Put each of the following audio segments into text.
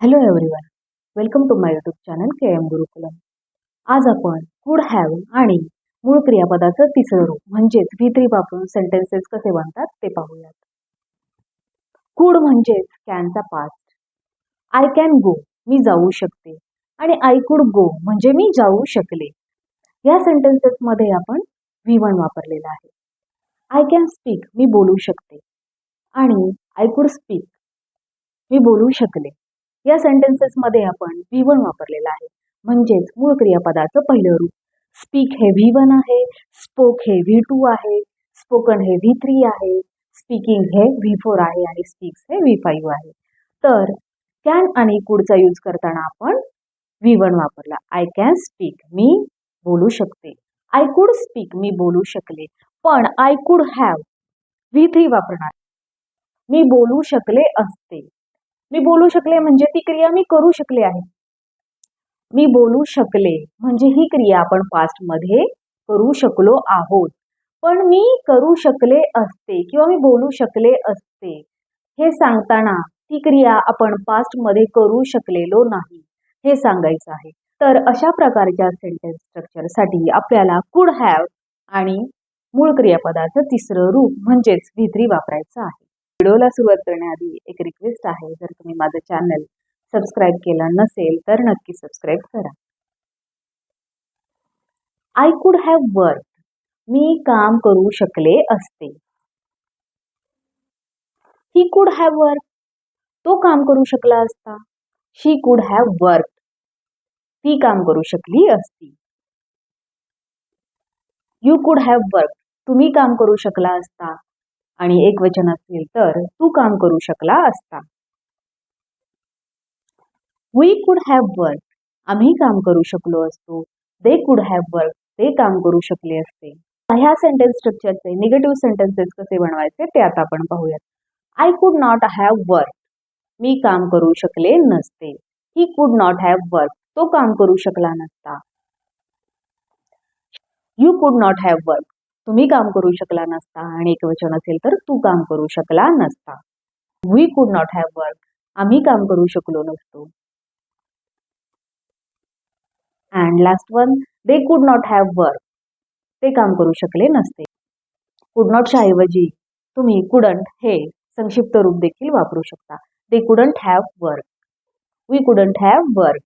Hello everyone welcome to my YouTube channel K M Gurukulam आज आपण कुड have आणि मूळ क्रियापदाचं तिसरं रूप म्हणजेच व्ही थ्री वापरून सेंटेन्सेस कसे बनतात ते पाहूयात. कुड म्हणजेच कॅनचा पास्ट आय कॅन गो मी जाऊ शकते. आणि आय कुड गो म्हणजे मी जाऊ शकले. या सेंटेन्सेसमध्ये आपण व्ही वन वापरलेला आहे. आय कॅन स्पीक मी बोलू शकते. आणि आय कुड स्पीक मी बोलू शकले. या सेंटेन्सेसमध्ये आपण व्ही वन वापरलेला आहे. म्हणजेच मूळ क्रियापदाचं पहिलं रूप. स्पीक हे व्ही वन आहे स्पोक हे व्ही टू आहे स्पोकन हे व्ही थ्री आहे स्पीकिंग हे व्ही फोर आहे आणि स्पीक्स हे व्ही फाईव्ह आहे. तर कॅन आणि कुडचा यूज करताना आपण व्ही वन वापरला. आय कॅन स्पीक मी बोलू शकते. आय कुड स्पीक मी बोलू शकले. पण I could have V three वापरणार. मी बोलू शकले असते. मी बोलू शकले म्हणजे ती क्रिया मी करू शकले आहे. मी बोलू शकले म्हणजे ही क्रिया आपण पास्टमध्ये करू शकलो आहोत. पण मी करू शकले असते किंवा मी बोलू शकले असते हे सांगताना ती क्रिया आपण पास्टमध्ये करू शकलेलो नाही हे सांगायचं आहे. तर अशा प्रकारच्या सेंटेन्स स्ट्रक्चरसाठी आपल्याला कुड हॅव आणि मूळ क्रियापदाचं तिसरं रूप म्हणजेच व्ही वापरायचं आहे. व्हिडिओला सुरुवात करण्याआधी एक रिक्वेस्ट आहे. जर तुम्ही माझं चॅनल सबस्क्राईब केलं नसेल तर नक्की सबस्क्राईब करा. आय कुड हॅव वर्क मी काम करू शकले असते. ही कुड हॅव वर्क तो काम करू शकला असता. शी कुड हॅव वर्क ती काम करू शकली असती. यू कुड हॅव वर्क तुम्ही काम करू शकला असता. आणि एक वचन असेल तर तू काम करू शकला असता. वी कुड हॅव वर्क आम्ही काम करू शकलो असतो. दे कुड हॅव वर्क ते काम करू शकले असते. ह्या सेंटेन्स स्ट्रक्चरचे निगेटिव्ह सेंटेन्सेस कसे बनवायचे ते आता आपण पाहूयात. I could not have work मी काम करू शकले नसते. He could not have work तो काम करू शकला नसता. यू कुड नॉट हॅव वर्क तुम्ही काम करू शकला नसता आणि एक वचन असेल तर तू काम करू शकला नसता. वी कुड नॉट हॅव वर्क आम्ही काम करू शकलो नसतो. And last one they could not have work ते काम करू शकले नसते. कुड नॉटच्या ऐवजी तुम्ही कुडंट हे संक्षिप्त रूप देखील वापरू शकता. They couldn't have work we couldn't have work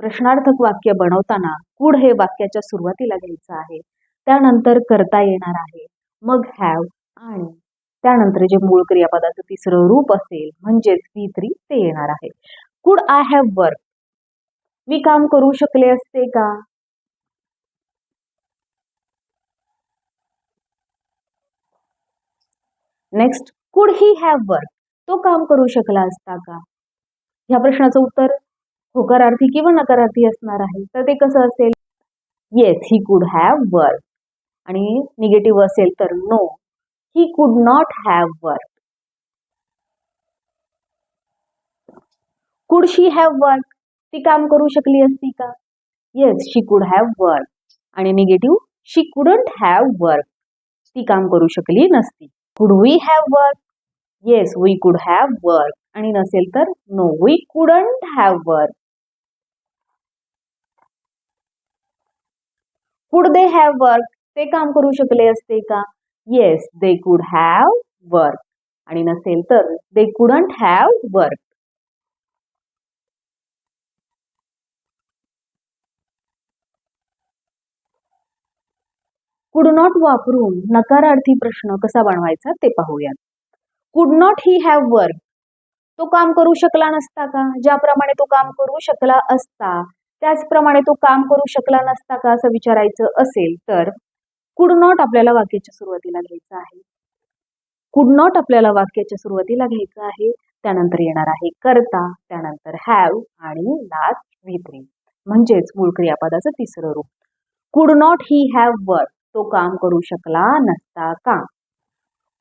प्रश्नार्थक वाक्य बनवताना कुड हे वाक्याच्या सुरुवातीला घ्यायचं आहे. त्यानंतर करता येणार आहे. मग हॅव आणि त्यानंतर जे मूळ क्रियापदाचं तिसरं रूप असेल म्हणजेच व्ही थ्री ते येणार आहे. कुड आय हॅव वर्क मी काम करू शकले असते का? Next could he have work तो काम करू शकला असता का? ह्या प्रश्नाचं उत्तर होकारार्थी किंवा नकारार्थी असणार आहे. तर ते कसं असेल? Yes he could have work आणि निगेटिव्ह असेल तर no he could not have work कुड शी हॅव वर्क ती काम करू शकली असती का? Yes she could have work आणि negative she couldn't have work ती काम करू शकली नसती. Could we have work yes we could have work आणि नसेल तर no we couldn't have work could they have work ते काम करू शकले असते का? Yes they could have work आणि नसेल तर they couldn't have work could not वापरून नकारार्थी प्रश्न कसा बनवायचा ते पाहूयात. कुड नॉट ही हॅव वर्क तो काम करू शकला नसता का? ज्याप्रमाणे तो काम करू शकला असता त्याचप्रमाणे तो काम करू शकला नसता का असं विचारायचं असेल तर कुड नॉट आपल्याला वाक्याच्या सुरुवातीला घ्यायचं आहे. कुड नॉट आपल्याला वाक्याच्या सुरुवातीला घ्यायचं आहे. त्यानंतर येणार आहे करता त्यानंतर हॅव आणि लास्ट व्ही थ्री म्हणजेच मूळ क्रियापदाचं तिसरं रूप. कुड नॉट ही हॅव वर्क तो काम करू शकला नसता का?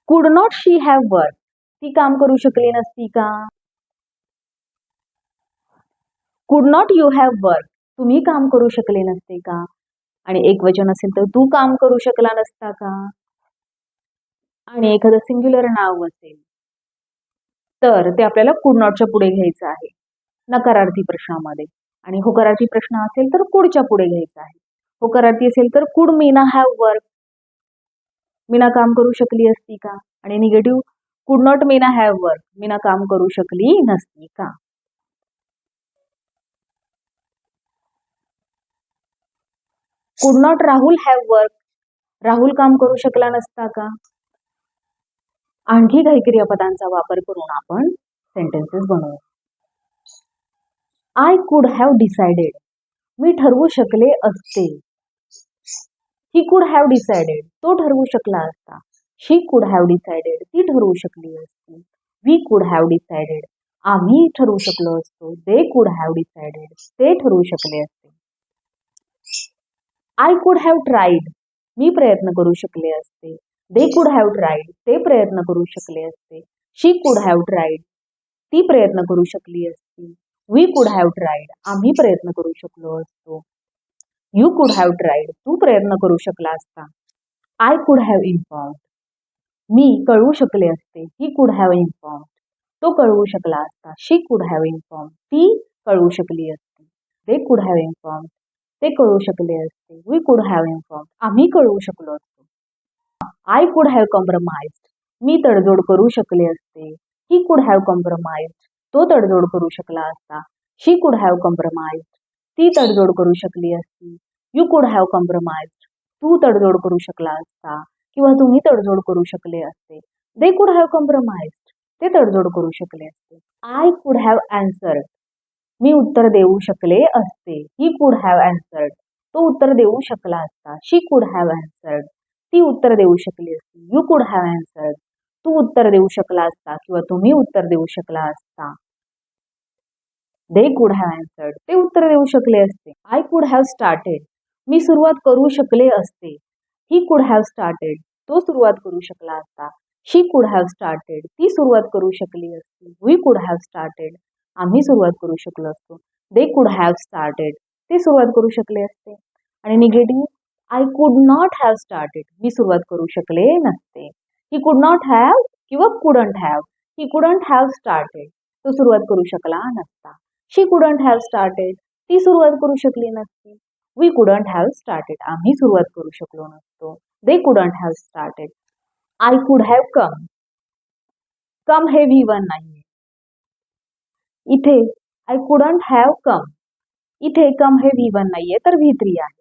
Could not she have work ती काम करू शकली नसती का? Could not you have work तुम्ही काम करू शकले नसते का? आणि एक वचन असेल तर तू काम करू शकला नसता का? आणि एखादं सिंग्युलर नाव असेल तर ते आपल्याला कुड नॉटच्या पुढे घ्यायचं आहे. नकारार्थी प्रश्नामध्ये. आणि होकारार्थी प्रश्न असेल तर कुडच्या पुढे घ्यायचा आहे. होकारार्थी असेल तर कुड मीना हॅव वर्क मीना काम करू शकली असती का? आणि negative could not Meena have work Meena काम करू शकली नसती का? Could not Rahul have work Rahul काम करू शकला नसता का? आणखी काही क्रियापदांचा वापर करून आपण सेंटेन्सेस बनवू. आय कुड हॅव डिसाइडेड मी ठरवू शकले असते. ही कुड हॅव डिसाइडेड तो ठरवू शकला असता. शी कुड हॅव डिसाइडेड ती ठरवू शकली असती. वी कुड हॅव डिसाइडेड आम्ही ठरवू शकलो असतो. दे कुड हॅव डिसाइडेड ते ठरवू शकले असते. आय कुड हॅव ट्राईड मी प्रयत्न करू शकले असते. दे कुड हॅव ट्राईड ते प्रयत्न करू शकले असते. शी कुड हॅव ट्राईड ती प्रयत्न करू शकली असती. वी कुड हॅव ट्राईड आम्ही प्रयत्न करू शकलो असतो. यू कुड हॅव ट्राईड तू प्रयत्न करू शकला असता. I could have inform me कळवू शकले असते. ही कुड हॅव इन्फॉर्म तो कळवू शकला असता. शी कुड हॅव इन्फॉर्म ती कळवू शकली असती. दे कुड हॅव इन्फॉर्म ते कळू शकले असते. वी कुड हॅव इन्फॉर्म आम्ही कळवू शकलो असतो. आय कुड हॅव कॉम्प्रोमाइज मी तडजोड करू शकले असते. ही कुड हॅव कॉम्प्रोमाइज तो तडजोड करू शकला असता. शी कुड हॅव कॉम्प्रोमाइज ती तडजोड करू शकली असती. यू कुड हॅव कॉम्प्रोमाइज तू तडजोड करू शकला असता. किंवा तुम्ही तडजोड करू शकले असते. दे कुड हॅव कॉम्प्रोमाइज ते तडजोड करू शकले असते. आय कुड हॅव अँसर्ड मी उत्तर देऊ शकले असते. ही कुड हॅव अँसर्ड तो उत्तर देऊ शकला असता. शी कुड हॅव अँसर्ड ती उत्तर देऊ शकली असती. यू कुड हॅव अँसर्ड तू उत्तर देऊ शकला असता किंवा तुम्ही उत्तर देऊ शकला असता. दे कुड हॅव अँसर्ड ते उत्तर देऊ शकले असते. आय कुड हॅव स्टार्टेड मी सुरुवात करू शकले असते. ही कुड हॅव स्टार्टेड तो सुरुवात करू शकला असता. शी कुड हॅव स्टार्टेड ती सुरुवात करू शकली असती. वी कुड हॅव स्टार्टेड आम्ही सुरुवात करू शकलो असतो. दे कुड हॅव स्टार्टेड ते सुरुवात करू शकले असते. आणि negative I could not have started मी सुरुवात करू शकले नसते. ही कुड नॉट हॅव किंवा couldn't have he couldn't have started तो सुरुवात करू शकला नसता. शी कुडंट हॅव स्टार्टेड ती सुरुवात करू शकली नसती. वी कुडंट हॅव स्टार्टेड आम्ही सुरुवात करू शकलो नसतो. They couldn't have started I could have come come हे व्ही वन नाही इथे आय कुडंट हॅव कम इथे कम हे व्ही वन नाहीये तर व्ही थ्री आहे.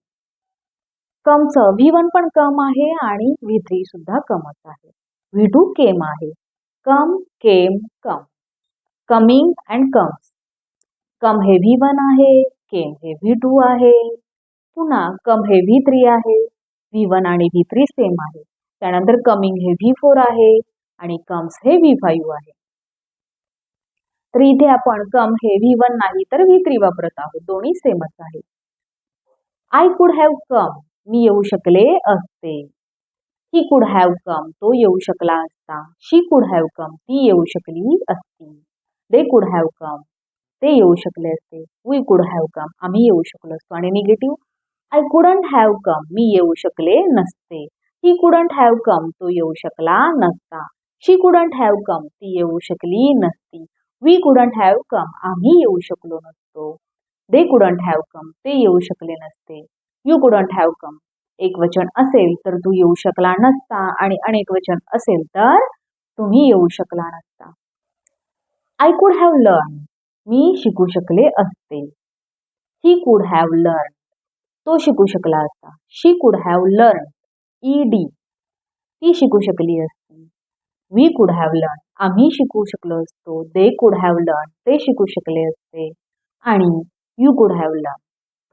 कमचं व्ही वन पण कम आहे आणि व्ही थ्री सुद्धा कमच आहे. व्ही टू केम आहे. Come came come coming and comes come हे व्ही वन आहे केम हे व्ही टू आहे. पुन्हा कम हे व्ही थ्री आहे. व्ही वन आणि व्ही थ्री सेम आहे. त्यानंतर कमिंग हे व्ही फोर आहे आणि कम्स हे व्ही फाईव्ह आहे. तर इथे आपण कम हे व्ही वन नाही, तर व्ही थ्री वापरत आहोत. दोन्ही सेमच आहे. आय कुड हॅव कम मी येऊ शकले असते. ही कुड हॅव कम तो येऊ शकला असता. शी कुड हॅव कम ती येऊ शकली असती. दे कुड हॅव कम ते येऊ शकले असते. वी कुड हॅव कम आम्ही येऊ शकलो असतो. आणि negative I couldn't have come मी येऊ शकले नसते. ही कुडंट हॅव कम तो येऊ शकला नसता. शी कुडंट हॅव कम ती येऊ शकली नसती. वी कुडंट हॅव कम आम्ही येऊ शकलो नसतो. दे कुडंट हॅव कम ते येऊ शकले नसते. यू कुडंट हॅव कम एक वचन असेल तर तू येऊ शकला नसता आणि अनेक वचन असेल तर तुम्ही येऊ शकला नसता. आय कुड हॅव लर्न मी शिकू शकले असते. ही कुड हॅव लर्न तो शिकू शकला असता. शी could have learn E D ती शिकू शकली असती. वी कुड हॅव लर्न आम्ही शिकू शकलो असतो. दे कुड हॅव लर्न ते शिकू शकले असते. आणि यू कुड हॅव लर्न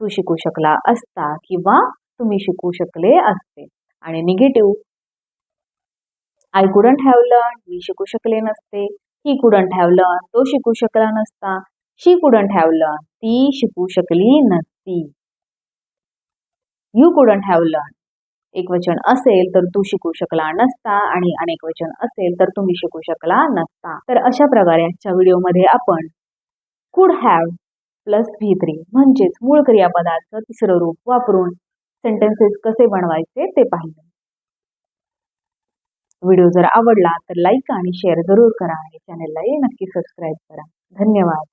तू शिकू शकला असता किंवा तुम्ही शिकू शकले असते. आणि negative I couldn't have learn मी शिकू शकले नसते. ही कुडंट हॅव लर्न तो शिकू शकला नसता. शी कुडंट हॅव लर्न ती शिकू शकली नसती. यू कुडंट हॅव लर्न एक वचन असेल तर तू शिकू शकला नसता आणि अनेक वचन असेल तर तुम्ही शिकू शकला नसता. तर अशा प्रकारे आजच्या व्हिडिओमध्ये आपण कुड हॅव प्लस व्ही थ्री म्हणजेच मूळ क्रियापदाचं तिसरं रूप वापरून सेंटेन्सेस कसे बनवायचे ते पाहिले. व्हिडिओ जर आवडला तर लाईक आणि शेअर जरूर करा आणि चॅनललाही नक्की सबस्क्राईब करा. धन्यवाद.